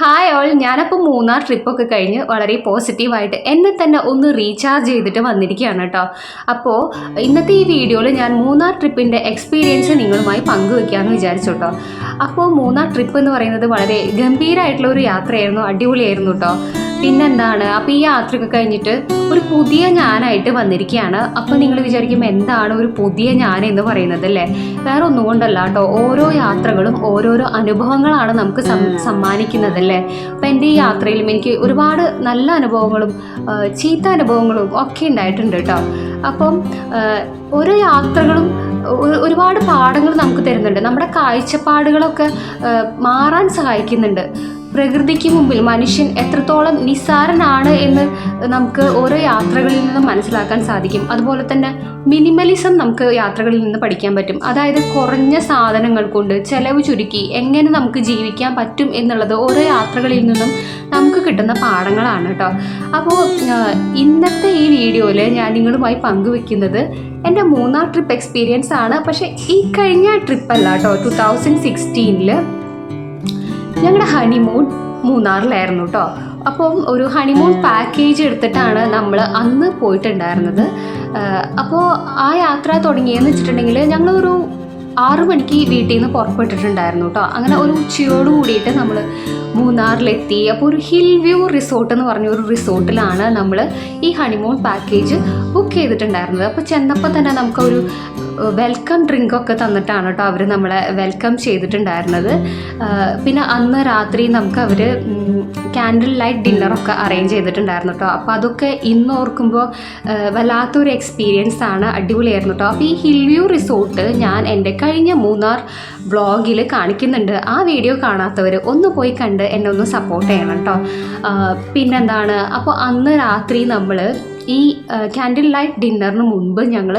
Hi all ഞാനപ്പോൾ മൂന്നാർ ട്രിപ്പൊക്കെ കഴിഞ്ഞ് വളരെ പോസിറ്റീവായിട്ട് എന്നെ തന്നെ ഒന്ന് റീചാർജ് ചെയ്തിട്ട് വന്നിരിക്കുകയാണ് കേട്ടോ അപ്പോൾ ഇന്നത്തെ ഈ വീഡിയോയിൽ ഞാൻ മൂന്നാർ ട്രിപ്പിന്റെ എക്സ്പീരിയൻസ് നിങ്ങളുമായി പങ്കുവെക്കാമെന്ന് വിചാരിച്ചു കേട്ടോ അപ്പോൾ മൂന്നാർ ട്രിപ്പ് എന്ന് പറയുന്നത് വളരെ ഗംഭീരമായിട്ടുള്ള ഒരു യാത്രയായിരുന്നു അടിപൊളിയായിരുന്നു കേട്ടോ പിന്നെന്താണ്? അപ്പോൾ ഈ യാത്രയൊക്കെ കഴിഞ്ഞിട്ട് ഒരു പുതിയ ഞാനായിട്ട് വന്നിരിക്കുകയാണ്. അപ്പോൾ നിങ്ങൾ വിചാരിക്കും എന്താണ് ഒരു പുതിയ ഞാൻ എന്ന് പറയുന്നത് അല്ലേ? വേറെ ഒന്നും കൊണ്ടല്ല കേട്ടോ. ഓരോ യാത്രകളും ഓരോരോ അനുഭവങ്ങളാണ് നമുക്ക് സമ്മാനിക്കുന്നത് അല്ലേ? അപ്പം എന്റെ ഈ യാത്രയിലും എനിക്ക് ഒരുപാട് നല്ല അനുഭവങ്ങളും ചീത്ത അനുഭവങ്ങളും ഒക്കെ ഉണ്ടായിട്ടുണ്ട് കേട്ടോ. അപ്പം ഓരോ യാത്രകളും ഒരുപാട് പാഠങ്ങൾ നമുക്ക് തരുന്നുണ്ട്. നമ്മുടെ കാഴ്ചപ്പാടുകളൊക്കെ മാറാൻ സഹായിക്കുന്നുണ്ട്. പ്രകൃതിക്ക് മുമ്പിൽ മനുഷ്യൻ എത്രത്തോളം നിസ്സാരനാണ് എന്ന് നമുക്ക് ഓരോ യാത്രകളിൽ നിന്നും മനസ്സിലാക്കാൻ സാധിക്കും. അതുപോലെ തന്നെ മിനിമലിസം നമുക്ക് യാത്രകളിൽ നിന്ന് പഠിക്കാൻ പറ്റും. അതായത് കുറഞ്ഞ സാധനങ്ങൾ കൊണ്ട് ചെലവ് ചുരുക്കി എങ്ങനെ നമുക്ക് ജീവിക്കാൻ പറ്റും എന്നുള്ളത് ഓരോ യാത്രകളിൽ നിന്നും നമുക്ക് കിട്ടുന്ന പാഠങ്ങളാണ് കേട്ടോ. അപ്പോൾ ഇന്നത്തെ ഈ വീഡിയോയിൽ ഞാൻ നിങ്ങളുമായി പങ്കുവെക്കുന്നത് എന്റെ മൂന്നാർ ട്രിപ്പ് എക്സ്പീരിയൻസ് ആണ് പക്ഷേ ഈ കഴിഞ്ഞ ട്രിപ്പല്ല കേട്ടോ ടു തൗസൻഡ് സിക്സ്റ്റീനിൽ ഞങ്ങളുടെ ഹണിമൂൺ മൂന്നാറിലായിരുന്നു കേട്ടോ അപ്പം ഒരു ഹണിമൂൺ പാക്കേജ് എടുത്തിട്ടാണ് നമ്മൾ അന്ന് പോയിട്ടുണ്ടായിരുന്നത്. അപ്പോൾ ആ യാത്ര തുടങ്ങിയെന്ന് വെച്ചിട്ടുണ്ടെങ്കിൽ ഞങ്ങളൊരു ആറു മണിക്ക് വീട്ടിൽ നിന്ന് പുറപ്പെട്ടിട്ടുണ്ടായിരുന്നു കേട്ടോ അങ്ങനെ ഒരു ഉച്ചയോട് കൂടിയിട്ട് നമ്മൾ മൂന്നാറിലെത്തി. അപ്പോൾ ഒരു ഹിൽ വ്യൂ റിസോർട്ട് എന്ന് പറഞ്ഞ ഒരു റിസോർട്ടിലാണ് നമ്മൾ ഈ ഹണിമൂൺ പാക്കേജ് ബുക്ക് ചെയ്തിട്ടുണ്ടായിരുന്നത്. അപ്പോൾ ചെന്നപ്പോൾ തന്നെ നമുക്കൊരു വെൽക്കം ഡ്രിങ്ക് ഒക്കെ തന്നിട്ടാണ് കേട്ടോ അവർ നമ്മളെ വെൽക്കം ചെയ്തിട്ടുണ്ടായിരുന്നത്. പിന്നെ അന്ന് രാത്രി നമുക്ക് അവർ ക്യാൻഡിൽ ലൈറ്റ് ഡിന്നറൊക്കെ അറേഞ്ച് ചെയ്തിട്ടുണ്ടായിരുന്നു കേട്ടോ. അപ്പോൾ അതൊക്കെ ഇന്ന് ഓർക്കുമ്പോൾ വല്ലാത്തൊരു എക്സ്പീരിയൻസ് ആണ് അടിപൊളിയായിരുന്നു കേട്ടോ. അപ്പോൾ ഈ ഹിൽ വ്യൂ റിസോർട്ട് ഞാൻ എന്റെ കഴിഞ്ഞ മൂന്നാർ വ്ളോഗിൽ കാണിക്കുന്നുണ്ട്. ആ വീഡിയോ കാണാത്തവർ ഒന്ന് പോയി കണ്ട് എന്നെ ഒന്ന് സപ്പോർട്ട് ചെയ്യണം കേട്ടോ. പിന്നെന്താണ്? അപ്പോൾ അന്ന് രാത്രി നമ്മൾ ഈ ക്യാൻഡിൽ ലൈറ്റ് ഡിന്നറിന് മുൻപ് ഞങ്ങൾ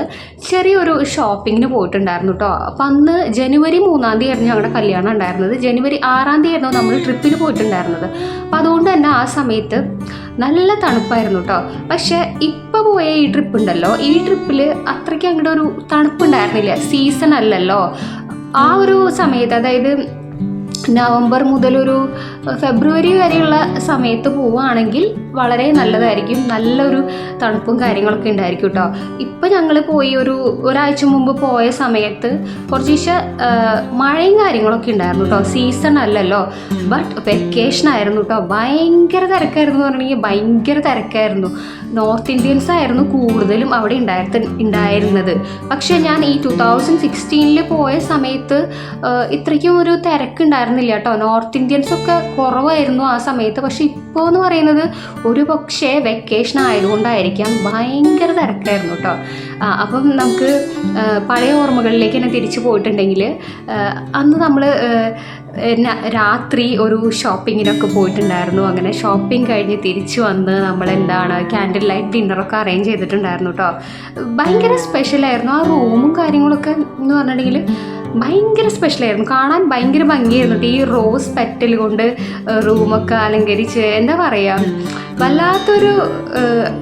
ചെറിയൊരു ഷോപ്പിങ്ങിന് പോയിട്ടുണ്ടായിരുന്നു കേട്ടോ അപ്പം അന്ന് ജനുവരി മൂന്നാം തീയതി ആയിരുന്നു ഞങ്ങളുടെ കല്യാണം ഉണ്ടായിരുന്നത്. ജനുവരി ആറാം തീയതി ആയിരുന്നു നമ്മൾ ട്രിപ്പിന് പോയിട്ടുണ്ടായിരുന്നത്. അപ്പം അതുകൊണ്ട് തന്നെ ആ സമയത്ത് നല്ല തണുപ്പായിരുന്നു കേട്ടോ പക്ഷേ ഇപ്പോൾ പോയ ഈ ട്രിപ്പ് ഉണ്ടല്ലോ ഈ ട്രിപ്പിൽ അത്രയ്ക്ക് അങ്ങോട്ട് ഒരു തണുപ്പുണ്ടായിരുന്നില്ല. സീസൺ അല്ലല്ലോ. ആ ഒരു സമയത്ത് അതായത് നവംബർ മുതൽ ഒരു ഫെബ്രുവരി വരെയുള്ള സമയത്ത് പോവുകയാണെങ്കിൽ വളരെ നല്ലതായിരിക്കും. നല്ലൊരു തണുപ്പും കാര്യങ്ങളൊക്കെ ഉണ്ടായിരിക്കും കേട്ടോ. ഇപ്പം ഞങ്ങൾ പോയി ഒരു ഒരാഴ്ച മുമ്പ് പോയ സമയത്ത് കുറച്ച് മഴയും കാര്യങ്ങളൊക്കെ ഉണ്ടായിരുന്നു കേട്ടോ. സീസൺ അല്ലല്ലോ. ബട്ട് വെക്കേഷൻ ആയിരുന്നു കേട്ടോ. ഭയങ്കര തിരക്കായിരുന്നു എന്ന് ഭയങ്കര തിരക്കായിരുന്നു. നോർത്ത് ഇന്ത്യൻസ് ആയിരുന്നു കൂടുതലും അവിടെ ഉണ്ടായിരുന്ന ഉണ്ടായിരുന്നത്. പക്ഷേ ഞാൻ ഈ ടു തൗസൻഡ് സിക്സ്റ്റീനിൽ പോയ സമയത്ത് ഇത്രയ്ക്കും ഒരു തിരക്കുണ്ടായിരുന്നില്ല കേട്ടോ. നോർത്ത് ഇന്ത്യൻസ് ഒക്കെ കുറവായിരുന്നു ആ സമയത്ത്. പക്ഷെ ഇപ്പോൾ എന്ന് പറയുന്നത് ഒരു പക്ഷേ വെക്കേഷൻ ആയതുകൊണ്ടായിരിക്കാം ഭയങ്കര തിരക്കായിരുന്നു കേട്ടോ. അപ്പം നമുക്ക് പഴയ ഓർമ്മകളിലേക്ക് തന്നെ തിരിച്ചു പോയിട്ടുണ്ടെങ്കിൽ അന്ന് നമ്മൾ രാത്രി ഒരു ഷോപ്പിങ്ങിനൊക്കെ പോയിട്ടുണ്ടായിരുന്നു. അങ്ങനെ ഷോപ്പിംഗ് കഴിഞ്ഞ് തിരിച്ചു വന്ന് നമ്മൾ എന്താണ് ക്യാൻഡിൽ ലൈറ്റ് ഡിന്നറൊക്കെ അറേഞ്ച് ചെയ്തിട്ടുണ്ടായിരുന്നു കേട്ടോ ഭയങ്കര സ്പെഷ്യലായിരുന്നു ആ റൂമും കാര്യങ്ങളൊക്കെ എന്ന് പറഞ്ഞിട്ടുണ്ടെങ്കിൽ ഭയങ്കര സ്പെഷ്യലായിരുന്നു കാണാൻ ഭയങ്കര ഭംഗിയായിരുന്നു. ഈ റോസ് പെറ്റൽ കൊണ്ട് റൂമൊക്കെ അലങ്കരിച്ച് എന്താ പറയുക വല്ലാത്തൊരു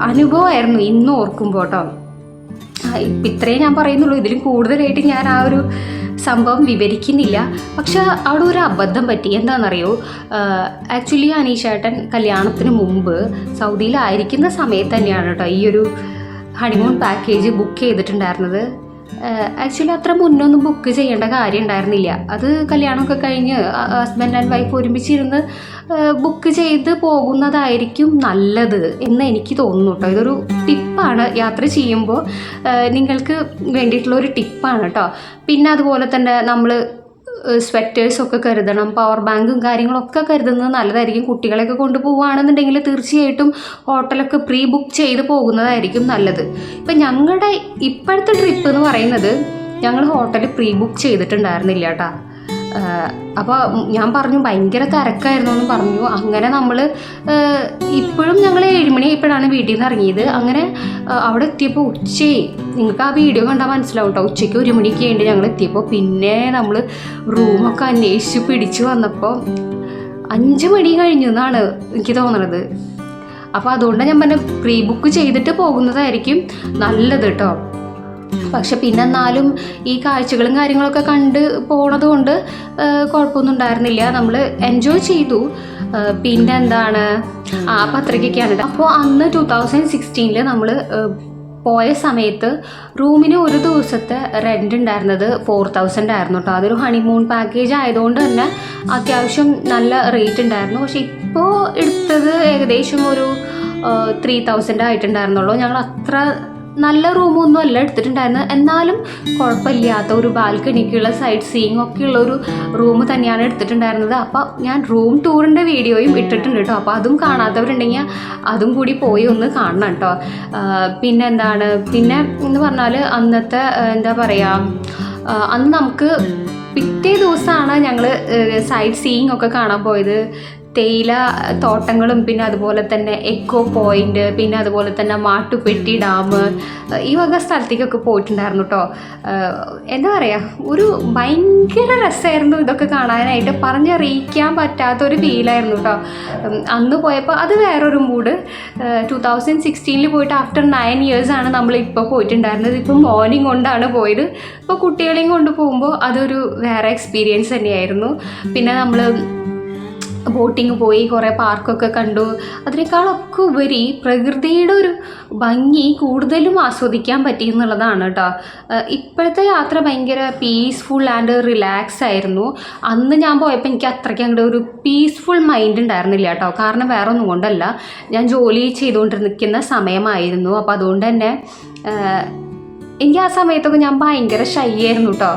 അനുഭവമായിരുന്നു ഇന്നും ആ, ഇപ്പം ഇത്രയും ഞാൻ പറയുന്നുള്ളൂ. ഇതിലും കൂടുതലായിട്ട് ഞാൻ ആ ഒരു സംഭവം വിവരിക്കുന്നില്ല. പക്ഷെ അവിടെ ഒരു അബദ്ധം പറ്റി. എന്താണെന്നറിയോ? ആക്ച്വലി അനീഷേട്ടൻ കല്യാണത്തിന് മുമ്പ് സൗദിയിലായിരിക്കുന്ന സമയത്ത് തന്നെയാണ് കേട്ടോ ഈ ഒരു ഹണിമൂൺ പാക്കേജ് ബുക്ക് ചെയ്തിട്ടുണ്ടായിരുന്നത്. ആക്ച്വലി അത്ര മുന്നൊന്നും ബുക്ക് ചെയ്യേണ്ട കാര്യം ഉണ്ടായിരുന്നില്ല. അത് കല്യാണമൊക്കെ കഴിഞ്ഞ് ഹസ്ബൻഡ് ആൻഡ് വൈഫ് ഒരുമിച്ചിരുന്ന് ബുക്ക് ചെയ്ത് പോകുന്നതായിരിക്കും നല്ലത് എന്ന് എനിക്ക് തോന്നുന്നു കേട്ടോ ഇതൊരു ടിപ്പാണ് യാത്ര ചെയ്യുമ്പോൾ. നിങ്ങൾക്ക് വേണ്ടിയിട്ടുള്ള ഒരു ടിപ്പാണ് കേട്ടോ പിന്നെ അതുപോലെ തന്നെ നമ്മൾ സ്വെറ്റേഴ്സൊക്കെ കരുതണം പവർ ബാങ്കും കാര്യങ്ങളൊക്കെ കരുതുന്നത് നല്ലതായിരിക്കും. കുട്ടികളെയൊക്കെ കൊണ്ടുപോവുകയാണെന്നുണ്ടെങ്കിൽ തീർച്ചയായിട്ടും ഹോട്ടലൊക്കെ പ്രീ ബുക്ക് ചെയ്ത് പോകുന്നതായിരിക്കും നല്ലത്. ഇപ്പം ഞങ്ങളുടെ ഇപ്പോഴത്തെ ട്രിപ്പ് എന്ന് പറയുന്നത് ഞങ്ങൾ ഹോട്ടൽ പ്രീ ബുക്ക് ചെയ്തിട്ടുണ്ടായിരുന്നില്ല കേട്ടോ അപ്പോൾ ഞാൻ പറഞ്ഞു ഭയങ്കര തിരക്കായിരുന്നു എന്ന് പറഞ്ഞു. അങ്ങനെ നമ്മൾ ഇപ്പോഴും ഞങ്ങൾ ഏഴുമണി ഇപ്പോഴാണ് വീട്ടിൽ നിന്ന് ഇറങ്ങിയത്. അങ്ങനെ അവിടെ എത്തിയപ്പോൾ ഉച്ചയായി നിങ്ങൾക്ക് ആ വീഡിയോ കണ്ടാൽ മനസ്സിലാവും കേട്ടോ ഉച്ചയ്ക്ക് ഒരു മണിക്ക് വേണ്ടി ഞങ്ങൾ എത്തിയപ്പോൾ പിന്നെ നമ്മൾ റൂമൊക്കെ അന്വേഷിച്ച് പിടിച്ച് വന്നപ്പോൾ അഞ്ച് മണി കഴിഞ്ഞു എന്നാണ് എനിക്ക് തോന്നണത്. അപ്പോൾ അതുകൊണ്ട് ഞാൻ പറഞ്ഞ പ്രീ ബുക്ക് ചെയ്തിട്ട് പോകുന്നതായിരിക്കും നല്ലത് കേട്ടോ പക്ഷെ പിന്നെ എന്നാലും ഈ കാഴ്ചകളും കാര്യങ്ങളൊക്കെ കണ്ട് പോണത് കൊണ്ട് കുഴപ്പമൊന്നും ഉണ്ടായിരുന്നില്ല. നമ്മൾ എൻജോയ് ചെയ്തു. പിന്നെ എന്താണ് ആ പത്രികയ്ക്കാണ് അപ്പോൾ അന്ന് ടൂ തൗസൻഡ് സിക്സ്റ്റീനിൽ നമ്മൾ പോയ സമയത്ത് റൂമിന് ഒരു ദിവസത്തെ റെന്റ് ഉണ്ടായിരുന്നത് ഫോർ തൗസൻഡ് ആയിരുന്നു കേട്ടോ അതൊരു ഹണിമൂൺ പാക്കേജ് ആയതുകൊണ്ട് തന്നെ അത്യാവശ്യം നല്ല റേറ്റ് ഉണ്ടായിരുന്നു. പക്ഷെ ഇപ്പോൾ എടുത്തത് ഏകദേശം ഒരു ത്രീ തൗസൻഡ് ആയിട്ടുണ്ടായിരുന്നുള്ളൂ. ഞങ്ങൾ അത്ര നല്ല റൂമൊന്നും അല്ല എടുത്തിട്ടുണ്ടായിരുന്നത്. എന്നാലും കുഴപ്പമില്ലാത്ത ഒരു ബാൽക്കണിക്കുള്ള സൈഡ് സീയിങ് ഒക്കെ ഉള്ള ഒരു റൂം തന്നെയാണ് എടുത്തിട്ടുണ്ടായിരുന്നത്. അപ്പോൾ ഞാൻ റൂം ടൂറിന്റെ വീഡിയോയും ഇട്ടിട്ടുണ്ട് കേട്ടോ. അപ്പോൾ അതും കാണാത്തവരുണ്ടെങ്കിൽ അതും കൂടി പോയി ഒന്ന് കാണണം കേട്ടോ. പിന്നെ എന്താണ് പിന്നെ എന്ന് പറഞ്ഞാൽ അന്നത്തെ എന്താ പറയുക അന്ന് നമുക്ക് പിറ്റേ ദിവസമാണ് ഞങ്ങൾ സൈറ്റ് സീയിങ് ഒക്കെ കാണാൻ പോയത്. തേയില തോട്ടങ്ങളും പിന്നെ അതുപോലെ തന്നെ എക്കോ പോയിന്റ് പിന്നെ അതുപോലെ തന്നെ മാട്ടുപെട്ടി ഡാം ഈ വക സ്ഥലത്തേക്കൊക്കെ പോയിട്ടുണ്ടായിരുന്നു കേട്ടോ എന്താ പറയുക ഒരു ഭയങ്കര രസമായിരുന്നു ഇതൊക്കെ കാണാനായിട്ട്. പറഞ്ഞറിയിക്കാൻ പറ്റാത്ത ഒരു ഫീലായിരുന്നു കേട്ടോ അന്ന് പോയപ്പോൾ അത് വേറൊരു മൂഡ്. ടു തൗസൻഡ് സിക്സ്റ്റീനിൽ പോയിട്ട് ആഫ്റ്റർ നയൻ ഇയേഴ്സാണ് നമ്മൾ ഇപ്പോൾ പോയിട്ടുണ്ടായിരുന്നത്. ഇപ്പം മോർണിംഗ് കൊണ്ടാണ് പോയത്. ഇപ്പോൾ കുട്ടികളെയും കൊണ്ട് പോകുമ്പോൾ അതൊരു വേറെ എക്സ്പീരിയൻസ് തന്നെയായിരുന്നു. പിന്നെ നമ്മൾ ബോട്ടിങ് പോയി കുറേ പാർക്കൊക്കെ കണ്ടു. അതിനേക്കാളൊക്കെ ഉപരി പ്രകൃതിയുടെ ഒരു ഭംഗി കൂടുതലും ആസ്വദിക്കാൻ പറ്റി എന്നുള്ളതാണ് കേട്ടോ. ഇപ്പോഴത്തെ യാത്ര ഭയങ്കര പീസ്ഫുൾ ആൻഡ് റിലാക്സ് ആയിരുന്നു. അന്ന് ഞാൻ പോയപ്പോൾ എനിക്ക് അത്രയ്ക്ക് അങ്ങോട്ട് ഒരു പീസ്ഫുൾ മൈൻഡ് ഉണ്ടായിരുന്നില്ല കേട്ടോ. കാരണം വേറെ ഒന്നും കൊണ്ടല്ല. ഞാൻ ജോലി ചെയ്തുകൊണ്ടിരിക്കുന്ന സമയമായിരുന്നു. അപ്പോൾ അതുകൊണ്ട് തന്നെ എനിക്ക് ആ സമയത്തൊക്കെ ഞാൻ ഭയങ്കര ഷൈ ആയിരുന്നു കേട്ടോ.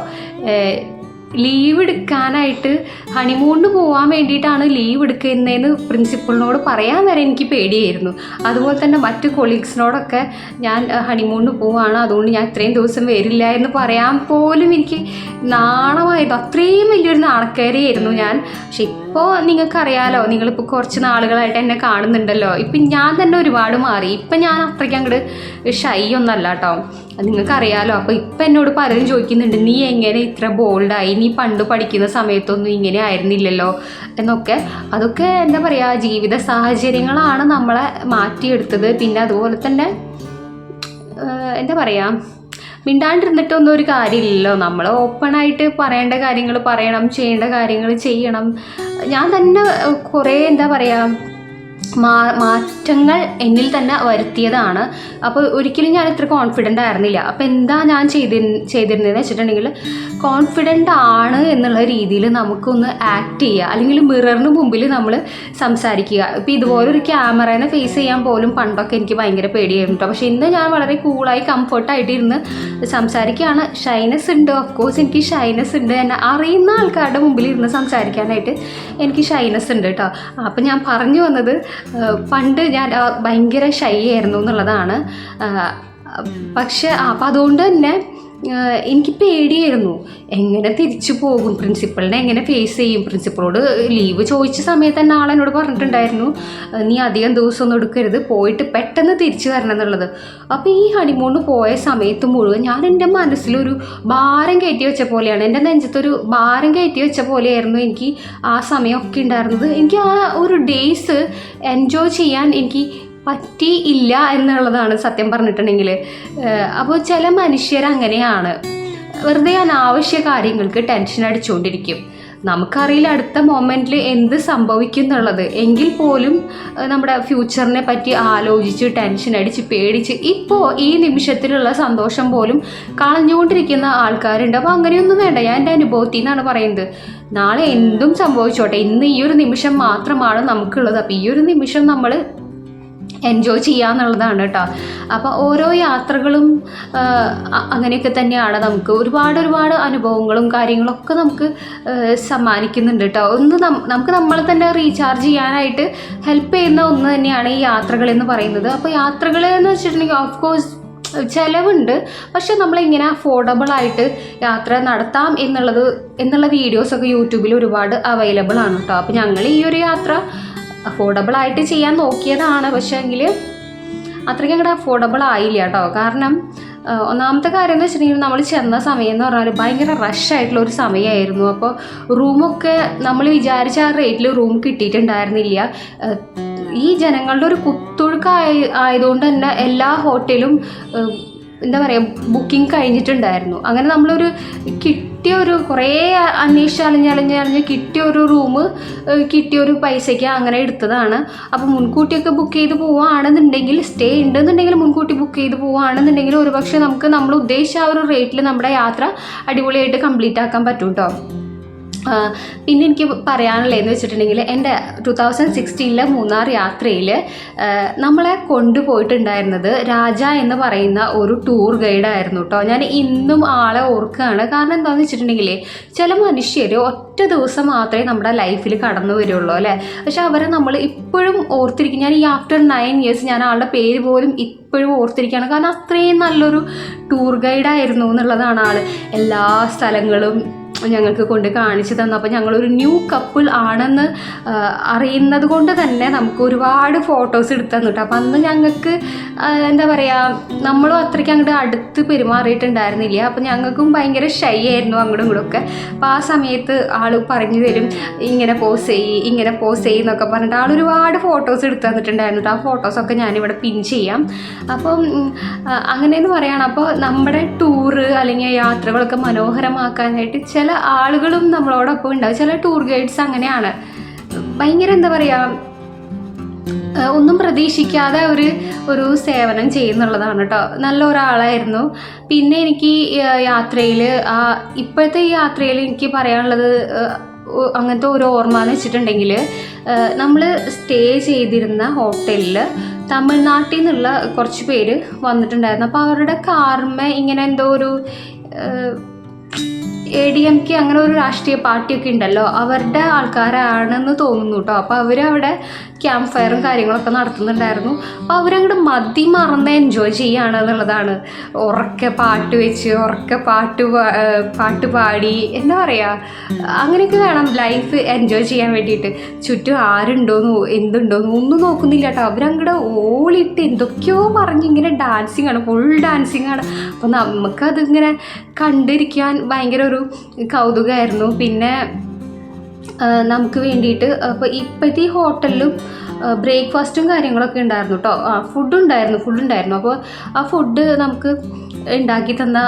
ലീവ് എടുക്കാനായിട്ട് ഹണിമൂണിന് പോകാൻ വേണ്ടിയിട്ടാണ് ലീവ് എടുക്കുന്നതെന്ന് പ്രിൻസിപ്പളിനോട് പറയാൻ വരെ എനിക്ക് പേടിയായിരുന്നു. അതുപോലെ തന്നെ മറ്റു കൊളീഗ്സിനോടൊക്കെ ഞാൻ ഹണിമൂണിന് പോവാണ് അതുകൊണ്ട് ഞാൻ ഇത്രയും ദിവസം വരില്ല എന്ന് പറയാൻ പോലും എനിക്ക് നാണമായിരുന്നു. അത്രയും വലിയൊരു നാണക്കേരയായിരുന്നു ഞാൻ. പക്ഷെ ഇപ്പോൾ നിങ്ങൾക്കറിയാലോ നിങ്ങളിപ്പോൾ കുറച്ച് നാളുകളായിട്ട് എന്നെ കാണുന്നുണ്ടല്ലോ. ഇപ്പം ഞാൻ തന്നെ ഒരുപാട് മാറി. ഇപ്പം ഞാൻ അത്രയ്ക്ക് അങ്ങോട്ട് ഷൈ ഒന്നല്ല കേട്ടോ. നിങ്ങൾക്കറിയാലോ അപ്പോൾ ഇപ്പം എന്നോട് പലരും ചോദിക്കുന്നുണ്ട് നീ എങ്ങനെ ഇത്ര ബോൾഡായി നീ പണ്ട് പഠിക്കുന്ന സമയത്തൊന്നും ഇങ്ങനെ ആയിരുന്നില്ലല്ലോ എന്നൊക്കെ. അതൊക്കെ എന്താ പറയുക ജീവിത സാഹചര്യങ്ങളാണ് നമ്മളെ മാറ്റിയെടുത്തത്. പിന്നെ അതുപോലെ തന്നെ എന്താ പറയുക മിണ്ടാണ്ടിരുന്നിട്ടൊന്നും ഒരു കാര്യമില്ലല്ലോ നമ്മൾ ഓപ്പണായിട്ട് പറയേണ്ട കാര്യങ്ങൾ പറയണം ചെയ്യേണ്ട കാര്യങ്ങൾ ചെയ്യണം. ഞാൻ തന്നെ കുറേ എന്താ പറയുക മാറ്റങ്ങൾ എന്നിൽ തന്നെ വരുത്തിയതാണ്. അപ്പോൾ ഒരിക്കലും ഞാൻ ഇത്ര കോൺഫിഡന്റ് ആയിരുന്നില്ല. അപ്പോൾ എന്താ ഞാൻ ചെയ്തി ചെയ്തിരുന്നതെന്ന് വെച്ചിട്ടുണ്ടെങ്കിൽ കോൺഫിഡന്റ് ആണ് എന്നുള്ള രീതിയിൽ നമുക്കൊന്ന് ആക്ട് ചെയ്യുക. അല്ലെങ്കിൽ മിററിന് മുമ്പിൽ നമ്മൾ സംസാരിക്കുക. ഇപ്പോൾ ഇതുപോലൊരു ക്യാമറേനെ ഫേസ് ചെയ്യാൻ പോലും പണ്ടൊക്കെ എനിക്ക് ഭയങ്കര പേടിയായിരുന്നു കേട്ടോ പക്ഷേ ഇന്ന് ഞാൻ വളരെ കൂളായി കംഫർട്ടായിട്ട് ഇരുന്ന് സംസാരിക്കുകയാണ്. ഷൈനസ് ഉണ്ട് ഓഫ് കോഴ്സ് എനിക്ക് ഷൈനസ് ഉണ്ട്. എന്നെ അറിയുന്ന ആൾക്കാരുടെ മുമ്പിൽ ഇരുന്ന് സംസാരിക്കാനായിട്ട് എനിക്ക് ഷൈനസ് ഉണ്ട് കേട്ടോ അപ്പോൾ ഞാൻ പറഞ്ഞു വന്നത് പണ്ട് ഞാൻ ഭയങ്കര ഷൈ ആയിരുന്നു എന്നുള്ളതാണ്. പക്ഷെ അപ്പം അതുകൊണ്ട് തന്നെ എനിക്ക് പേടിയായിരുന്നു. എങ്ങനെ തിരിച്ചു പോകും? പ്രിൻസിപ്പളിനെ എങ്ങനെ ഫേസ് ചെയ്യും? പ്രിൻസിപ്പളോട് ലീവ് ചോദിച്ച സമയത്ത് തന്നെ ആളെന്നോട് പറഞ്ഞിട്ടുണ്ടായിരുന്നു. നീ അധികം ദിവസമൊന്നും എടുക്കരുത്. പോയിട്ട് പെട്ടെന്ന് തിരിച്ചു വരണം എന്നുള്ളത്. അപ്പോൾ ഈ ഹണിമൂണ് പോയ സമയത്ത് മുഴുവൻ ഞാൻ എന്റെ മനസ്സിലൊരു ഭാരം കയറ്റി വെച്ച പോലെയാണ്. എന്റെ നെഞ്ചത്തൊരു ഭാരം കയറ്റി വെച്ച പോലെയായിരുന്നു എനിക്ക് ആ സമയമൊക്കെ ഉണ്ടായിരുന്നത്. എനിക്ക് ആ ഒരു ഡേയ്സ് എൻജോയ് ചെയ്യാൻ എനിക്ക് പറ്റിയില്ല എന്നുള്ളതാണ് സത്യം പറഞ്ഞിട്ടുണ്ടെങ്കിൽ. അപ്പോൾ ചില മനുഷ്യർ അങ്ങനെയാണ്. വെറുതെ അനാവശ്യ കാര്യങ്ങൾക്ക് ടെൻഷൻ അടിച്ചുകൊണ്ടിരിക്കും. നമുക്കറിയില്ല അടുത്ത മൊമെന്റിൽ എന്ത് സംഭവിക്കും എന്നുള്ളത്. എങ്കിൽ പോലും നമ്മുടെ ഫ്യൂച്ചറിനെ പറ്റി ആലോചിച്ച് ടെൻഷൻ അടിച്ച് പേടിച്ച് ഇപ്പോൾ ഈ നിമിഷത്തിലുള്ള സന്തോഷം പോലും കളഞ്ഞുകൊണ്ടിരിക്കുന്ന ആൾക്കാരുണ്ട്. അപ്പോൾ അങ്ങനെയൊന്നും വേണ്ട. ഞാൻ എന്റെ അനുഭവത്തിൽ നിന്നാണ് പറയുന്നത്. നാളെ എന്തും സംഭവിച്ചോട്ടെ. ഇന്ന് ഈ ഒരു നിമിഷം മാത്രമാണ് നമുക്കുള്ളത്. അപ്പോൾ ഈ ഒരു നിമിഷം നമ്മൾ എൻജോയ് ചെയ്യാന്നുള്ളതാണ് കേട്ടോ അപ്പോൾ ഓരോ യാത്രകളും അങ്ങനെയൊക്കെ തന്നെയാണ് നമുക്ക് ഒരുപാട് ഒരുപാട് അനുഭവങ്ങളും കാര്യങ്ങളൊക്കെ നമുക്ക് സമ്മാനിക്കുന്നുണ്ട് കേട്ടോ ഒന്ന് നമുക്ക് നമ്മളെ തന്നെ റീചാർജ് ചെയ്യാനായിട്ട് ഹെൽപ്പ് ചെയ്യുന്ന ഒന്ന് തന്നെയാണ് ഈ യാത്രകളെന്ന് പറയുന്നത്. അപ്പോൾ യാത്രകൾ എന്ന് വെച്ചിട്ടുണ്ടെങ്കിൽ ഓഫ് കോഴ്സ് ചിലവുണ്ട്. പക്ഷെ നമ്മളിങ്ങനെ അഫോർഡബിൾ ആയിട്ട് യാത്ര നടത്താം എന്നുള്ളത് എന്നുള്ള വീഡിയോസൊക്കെ യൂട്യൂബിൽ ഒരുപാട് അവൈലബിൾ ആണ് കേട്ടോ അപ്പോൾ ഞങ്ങൾ ഈ ഒരു യാത്ര അഫോർഡബിൾ ആയിട്ട് ചെയ്യാൻ നോക്കിയതാണ്. പക്ഷേ എങ്കിൽ അത്രയ്ക്ക് അങ്ങോട്ട് അഫോർഡബിൾ ആയില്ല കേട്ടോ. കാരണം ഒന്നാമത്തെ കാര്യം എന്ന് വെച്ചിട്ടുണ്ടെങ്കിൽ നമ്മൾ ചെന്ന സമയം എന്ന് പറഞ്ഞാൽ ഭയങ്കര റഷ് ആയിട്ടുള്ള ഒരു സമയമായിരുന്നു അപ്പോൾ റൂമൊക്കെ നമ്മൾ വിചാരിച്ച ആ റേറ്റിൽ റൂം കിട്ടിയിട്ടുണ്ടായിരുന്നില്ല. ഈ ജനങ്ങളുടെ ഒരു കുത്തൊഴുക്കായ ആയ ആയതുകൊണ്ട് തന്നെ എല്ലാ ഹോട്ടലും എന്താ പറയുക ബുക്കിംഗ് കഴിഞ്ഞിട്ടുണ്ടായിരുന്നു. അങ്ങനെ നമ്മളൊരു കിട്ടിയ ഒരു കുറേ അന്വേഷിച്ച് അലഞ്ഞ് അലഞ്ഞ് കിട്ടിയ ഒരു റൂം കിട്ടിയ ഒരു പൈസയ്ക്ക് അങ്ങനെ എടുത്തതാണ്. അപ്പോൾ മുൻകൂട്ടിയൊക്കെ ബുക്ക് ചെയ്ത് പോവുകയാണെന്നുണ്ടെങ്കിൽ സ്റ്റേ ഉണ്ടെന്നുണ്ടെങ്കിൽ മുൻകൂട്ടി ബുക്ക് ചെയ്ത് പോവുകയാണെന്നുണ്ടെങ്കിൽ ഒരുപക്ഷെ നമുക്ക് നമ്മൾ ഉദ്ദേശിച്ച ആ ഒരു റേറ്റിൽ നമ്മുടെ യാത്ര അടിപൊളിയായിട്ട് കംപ്ലീറ്റ് ആക്കാൻ പറ്റും കേട്ടോ പിന്നെ എനിക്ക് പറയാനുള്ളതെന്ന് വെച്ചിട്ടുണ്ടെങ്കിൽ എന്റെ ടു തൗസൻഡ് സിക്സ്റ്റീനിലെ മൂന്നാർ യാത്രയിൽ നമ്മളെ കൊണ്ടുപോയിട്ടുണ്ടായിരുന്നത് രാജ എന്ന് പറയുന്ന ഒരു ടൂർ ഗൈഡായിരുന്നു കേട്ടോ. ഞാൻ ഇന്നും ആളെ ഓർക്കുകയാണ്. കാരണം എന്താണെന്ന് വെച്ചിട്ടുണ്ടെങ്കിൽ ചില മനുഷ്യർ ഒറ്റ ദിവസം മാത്രമേ നമ്മുടെ ലൈഫിൽ കടന്നു വരുള്ളൂ അല്ലേ? പക്ഷെ അവരെ നമ്മൾ ഇപ്പോഴും ഓർത്തിരിക്കും. ഞാൻ ഈ ആഫ്റ്റർ നയൻ ഇയേഴ്സ് ഞാൻ ആളുടെ പേര് പോലും ഇപ്പോഴും ഓർത്തിരിക്കുകയാണ്. കാരണം അത്രയും നല്ലൊരു ടൂർ ഗൈഡായിരുന്നു എന്നുള്ളതാണ് ആൾ എല്ലാ സ്ഥലങ്ങളും ഞങ്ങൾക്ക് കൊണ്ട് കാണിച്ചു തന്നു. അപ്പോൾ ഞങ്ങളൊരു ന്യൂ കപ്പിൾ ആണെന്ന് അറിയുന്നത് കൊണ്ട് തന്നെ നമുക്ക് ഒരുപാട് ഫോട്ടോസ് എടുത്തു തന്നു കേട്ടോ അപ്പം അന്ന് ഞങ്ങൾക്ക് എന്താ പറയുക നമ്മളും അത്രയ്ക്ക് അങ്ങോട്ട് അടുത്ത് പെരുമാറിയിട്ടുണ്ടായിരുന്നില്ല. അപ്പം ഞങ്ങൾക്കും ഭയങ്കര ഷൈ ആയിരുന്നു അങ്ങോട്ടും ഇങ്ങോട്ടും ഒക്കെ അപ്പോൾ ആ സമയത്ത് ആൾ പറഞ്ഞു തരും ഇങ്ങനെ പോസ് ചെയ്യ് ഇങ്ങനെ പോസ് ചെയ്യുന്നൊക്കെ പറഞ്ഞിട്ട് ആൾ ഒരുപാട് ഫോട്ടോസ് എടുത്തു തന്നിട്ടുണ്ടായിരുന്നു. ആ ഫോട്ടോസൊക്കെ ഞാനിവിടെ പിൻ ചെയ്യാം. അപ്പം അങ്ങനെയെന്ന് പറയുകയാണ് അപ്പോൾ നമ്മുടെ ടൂറ് അല്ലെങ്കിൽ യാത്രകളൊക്കെ മനോഹരമാക്കാനായിട്ട് ചില ആളുകളും നമ്മളോടൊപ്പം ഉണ്ടാവും. ചില ടൂർ ഗൈഡ്സ് അങ്ങനെയാണ്. ഭയങ്കര എന്താ പറയുക ഒന്നും പ്രതീക്ഷിക്കാതെ ഒരു ഒരു സേവനം ചെയ്യുന്നുള്ളതാണ് കേട്ടോ നല്ല ഒരാളായിരുന്നു. പിന്നെ എനിക്ക് യാത്രയിൽ ഇപ്പോഴത്തെ ഈ യാത്രയിൽ എനിക്ക് പറയാനുള്ളത് അങ്ങനത്തെ ഒരു ഓർമ്മ എന്ന് വെച്ചിട്ടുണ്ടെങ്കിൽ നമ്മൾ സ്റ്റേ ചെയ്തിരുന്ന ഹോട്ടലിൽ തമിഴ്നാട്ടിൽ നിന്നുള്ള കുറച്ച് പേര് വന്നിട്ടുണ്ടായിരുന്നു. അപ്പോൾ അവരുടെ കാർമ ഇങ്ങനെ എന്തോ ഒരു എ ഡി എം കെ അങ്ങനെ ഒരു രാഷ്ട്രീയ പാർട്ടിയൊക്കെ ഉണ്ടല്ലോ അവരുടെ ആൾക്കാരാണെന്ന് തോന്നുന്നു കേട്ടോ അപ്പോൾ അവരവിടെ ക്യാമ്പ് ഫയറും കാര്യങ്ങളൊക്കെ നടത്തുന്നുണ്ടായിരുന്നു. അപ്പോൾ അവരങ്ങോട്ട് മതി മറന്ന് എൻജോയ് ചെയ്യുകയാണ് എന്നുള്ളതാണ്. ഉറക്കെ പാട്ട് വെച്ച് ഉറക്കെ പാട്ട് പാട്ട് പാടി എന്താ പറയുക അങ്ങനെയൊക്കെ വേണം ലൈഫ് എൻജോയ് ചെയ്യാൻ വേണ്ടിയിട്ട്. ചുറ്റും ആരുണ്ടോന്നോ എന്തുണ്ടോന്നോ ഒന്നും നോക്കുന്നില്ല കേട്ടോ. അവരങ്ങോട്ട് ഓളിട്ട് എന്തൊക്കെയോ പറഞ്ഞ് ഇങ്ങനെ ഡാൻസിങ് ആണ് ഫുൾ ഡാൻസിങ് ആണ്. അപ്പോൾ നമുക്കതിങ്ങനെ കണ്ടിരിക്കാൻ ഭയങ്കര ഒരു കൗതുകമായിരുന്നു പിന്നെ നമുക്ക് വേണ്ടിയിട്ട് അപ്പോൾ ഇപ്പോഴത്തെ ഈ ഹോട്ടലിലും ബ്രേക്ക്ഫാസ്റ്റും കാര്യങ്ങളൊക്കെ ഉണ്ടായിരുന്നു കേട്ടോ ആ ഫുഡ് ഉണ്ടായിരുന്നു ഫുഡ് ഉണ്ടായിരുന്നു. അപ്പോൾ ആ ഫുഡ് നമുക്ക് ഉണ്ടാക്കി തന്ന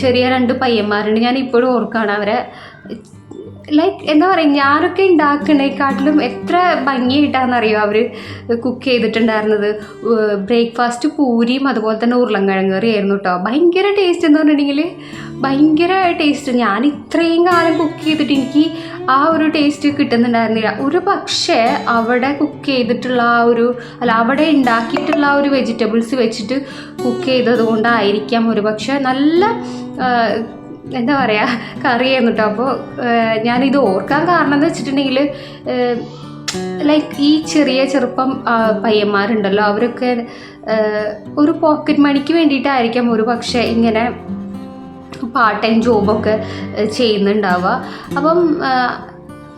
ചെറിയ രണ്ട് പയ്യന്മാരുണ്ട്. ഞാൻ ഇപ്പോഴും ഓർക്കാണ് അവരെ ലൈക്ക് എന്താ പറയുക ഞാനൊക്കെ ഉണ്ടാക്കണേക്കാട്ടിലും എത്ര ഭംഗിയായിട്ടാണെന്നറിയോ അവർ കുക്ക് ചെയ്തിട്ടുണ്ടായിരുന്നത്. ബ്രേക്ക്ഫാസ്റ്റ് പൂരിയും അതുപോലെ തന്നെ ഉരുളൻകിഴങ്ങ് കറിയായിരുന്നു കേട്ടോ ഭയങ്കര ടേസ്റ്റ് എന്ന് പറഞ്ഞിട്ടുണ്ടെങ്കിൽ ഭയങ്കര ടേസ്റ്റ് ഞാൻ ഇത്രയും കാലം കുക്ക് ചെയ്തിട്ട് എനിക്ക് ആ ഒരു ടേസ്റ്റ് കിട്ടുന്നുണ്ടായിരുന്നില്ല. ഒരു പക്ഷേ അവിടെ കുക്ക് ചെയ്തിട്ടുള്ള ആ ഒരു അല്ല അവിടെ ഉണ്ടാക്കിയിട്ടുള്ള ആ ഒരു വെജിറ്റബിൾസ് വെച്ചിട്ട് കുക്ക് ചെയ്തത് കൊണ്ടായിരിക്കാം ഒരു പക്ഷേ നല്ല എന്താ പറയുക കറിയായിരുന്നു കേട്ടോ അപ്പോൾ ഞാനിത് ഓർക്കാൻ കാരണം എന്ന് വെച്ചിട്ടുണ്ടെങ്കിൽ ലൈക്ക് ഈ ചെറിയ ചെറുപ്പം പയ്യന്മാരുണ്ടല്ലോ അവരൊക്കെ ഒരു പോക്കറ്റ് മണിക്ക് വേണ്ടിയിട്ടായിരിക്കാം ഒരു പക്ഷേ ഇങ്ങനെ പാർട്ട് ടൈം ജോബൊക്കെ ചെയ്യുന്നുണ്ടാവുക. അപ്പം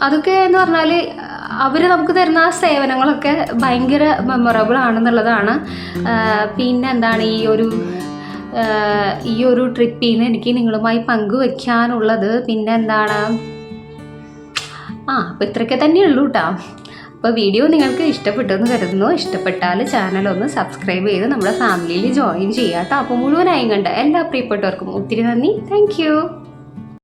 അതൊക്കെ എന്ന് പറഞ്ഞാൽ അവർ നമുക്ക് തരുന്ന ആ സേവനങ്ങളൊക്കെ ഭയങ്കര മെമ്മറബിൾ ആണെന്നുള്ളതാണ്. പിന്നെ എന്താണ് ഈ ഒരു ഈ ഒരു ട്രിപ്പിൽ നിന്ന് എനിക്ക് നിങ്ങളുമായി പങ്കുവെക്കാനുള്ളത് പിന്നെ എന്താണ് ആ അപ്പോൾ ഇത്രയൊക്കെ തന്നെയുള്ളൂ കേട്ടോ അപ്പോൾ വീഡിയോ നിങ്ങൾക്ക് ഇഷ്ടപ്പെട്ടു എന്ന് കരുതുന്നു. ഇഷ്ടപ്പെട്ടാൽ ചാനൽ ഒന്ന് സബ്സ്ക്രൈബ് ചെയ്ത് നമ്മുടെ ഫാമിലിയിൽ ജോയിൻ ചെയ്യാം കേട്ടോ അപ്പോൾ മുഴുവനായും കണ്ട എല്ലാ പ്രിയപ്പെട്ടവർക്കും ഒത്തിരി നന്ദി. താങ്ക്